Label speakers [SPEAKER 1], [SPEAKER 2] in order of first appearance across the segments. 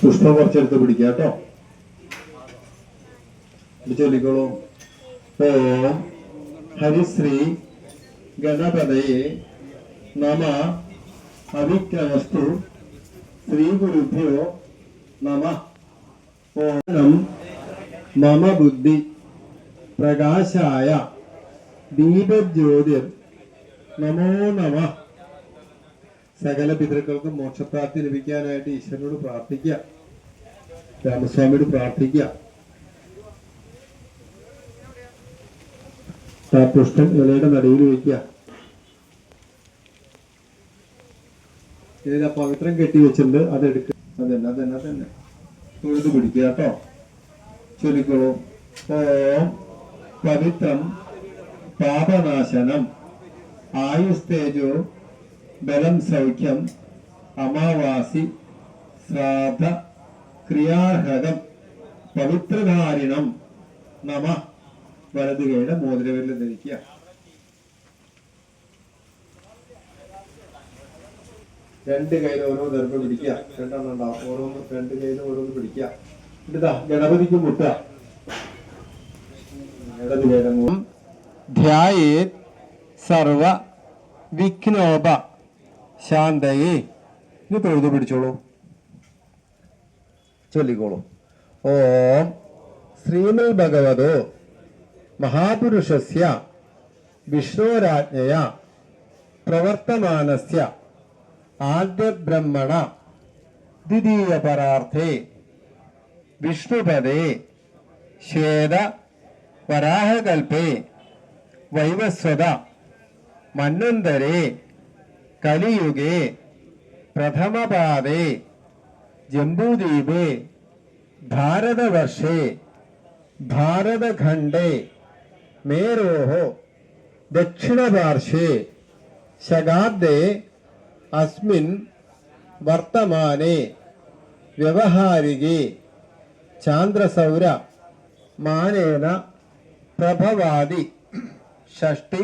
[SPEAKER 1] പുഷ്പം കുറച്ചെടുത്ത് പിടിക്കുക കേട്ടോ ചൊല്ലിക്കോളൂ. ഓം ഹരിശ്രീ ഗണപതയെ നമ അവിക്രമസ്തു ശ്രീ ഗുരുഭ്യോ നമ. ഓണം മമ ബുദ്ധി പ്രകാശായ ദീപജ്യോതിർ നമോ നമ. സകല പിതൃക്കൾക്കും മോക്ഷപ്രാപ്തി ലഭിക്കാനായിട്ട് ഈശ്വരനോട് പ്രാർത്ഥിക്കുക. രാമസ്വാമിയോട് പ്രാർത്ഥിക്കുക. ആ പുഷ്പം ഇലയുടെ നടുവിൽ വയ്ക്കുക. ഇതിൽ പവിത്രം കെട്ടി വെച്ചിട്ടുണ്ട്. അത് എടുക്കുക അതന്നെ അതന്നെ അതന്നെ. തൊഴുത് പിടിക്കുക കേട്ടോ. ചൊല്ലിക്കോളൂ. ഓം പവിത്രം പാപനാശനം. ആയുസ്തേജോ ബലം സൗഖ്യം അമാവാസി ശ്രാദ്ധ ക്രിയാർഹകം പവിത്രധാരിണം നമ വലതുകയുടെ മോതിരവിരൽ ധരിക്കുക രണ്ട് കയ്യിൽ ഓരോ ദർഭ പിടിക്കുക. രണ്ടെണ്ണം ഉണ്ടാവും ഓരോന്ന് രണ്ട് കയ്യിൽ ഓരോന്ന് പിടിക്കുക. ഇതാ ഗണപതിക്ക് മുട്ട. ധ്യായേത് സർവ വിഘ്നോപ ശാന്തയെ. ഇത് തൊഴുതു പിടിച്ചോളൂ. ചൊല്ലിക്കോളൂ. ഓം ശ്രീമൽ ഭഗവതോ മഹാപുരുഷസ്യ വിഷ്ണുരാജ്ഞയ പ്രവർത്തമാനസ്യ ആദ്യബ്രഹ്മണ ദ്വിതീയ പരാർത്ഥേ വിഷ്ണുപദേ ശ്വേത വരാഹകൽപേ വൈവസ്വത മന്വന്തരേ കലിയുഗേ പ്രഥമപാദേ ജംബൂദ്വീപേ ഭാരതവർഷേ ഭാരതഖണ്ഡേ മേരോः ദക്ഷിണപാർശ്വേ ശകാബ്ദേ അസ്മിൻ വർത്തമാനെ വ്യവഹാരികേ ചാന്ദ്രസൗര മാനേന പ്രഭവാദി ഷഷ്ടി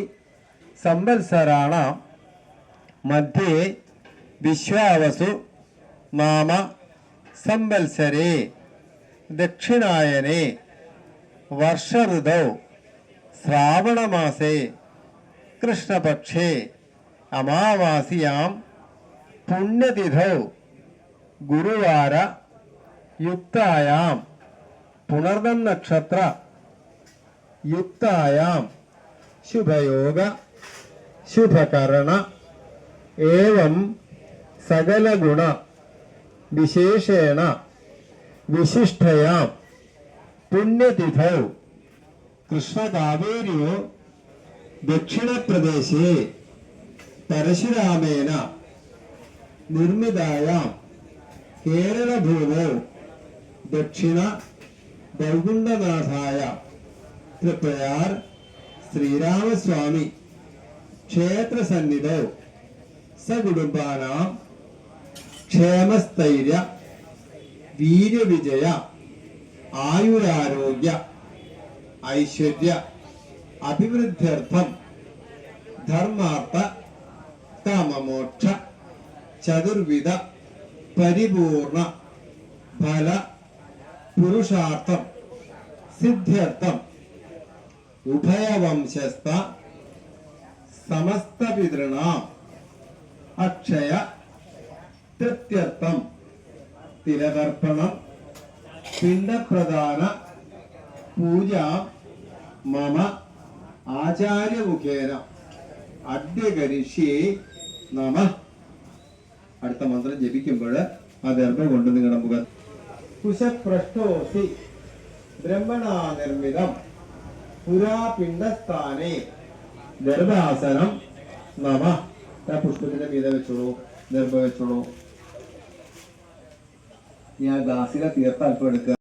[SPEAKER 1] സംവത്സരാണ മധ്യേ വിശ്വാവസു നാമ സംവത്സരേ ദക്ഷിണായനെ വർഷഋതൗ ശ്രാവണമാസേ കൃഷ്ണപക്ഷേ അമാവാസിയാം പുണ്യതിഥൗ ഗുരുവാര യുക്തായാം പുണർദം നക്ഷത്ര യുക്തായാം ശുഭയോഗ ശുഭകരണ ഏവം സകലഗുണ വിശേഷേണ വിശിഷ്ടയാം. പുണ്യതിഥൗ. കൃഷ്ണകാവേര്യോ ദക്ഷിണപ്രദേശേ പരശുരാമേന നിർമ്മിതായാം. കേരളഭൂമോ ദക്ഷിണ വൈകുണ്ഠനാഥായ. തൃപ്പയാർ ശ്രീരാമസ്വാമി ക്ഷേത്രസന്നിധൗ. സകുടുംബാനാം ക്ഷേമസ്ഥൈര്യ വീര്യവിജയ ആയുരാരോഗ്യ ഐശ്വര്യ അഭിവൃദ്ധ്യർത്ഥം ധർമാർത്ഥ കാമമോക്ഷ ചതുർവിധ പരിപൂർണ ഫല പുരുഷാർത്ഥം സിദ്ധ്യർത്ഥം ഉഭയവംശസ്ഥ സമസ്ത പിതൃണാം അക്ഷയ തൃത്യർത്ഥം തിലതർപ്പണം പിണ്ടപ്രധാന പൂജ. മമ. ആചാര്യമുഖേന. അദ്യ കരിഷ്യേ നമ. അടുത്ത മന്ത്രം ജപിക്കുമ്പോൾ ആ ദർഭം കൊണ്ട് നിങ്ങളുടെ മുഖം. കുശപ്രഷ്ടോസി. ബ്രഹ്മണാനിർമ്മിതം. നിർമ്മിതം പുരാ പിണ്ടസ്ഥാനെ ഗർഭാസനം. നമ. ആ പുഷ്പത്തിന്റെ മീതെ വെച്ചോളൂ ദർഭ വെച്ചോളൂ. ഞാൻ ഗ്ലാസ്സിലെ തീർത്ത് അല്പം എടുക്കുക.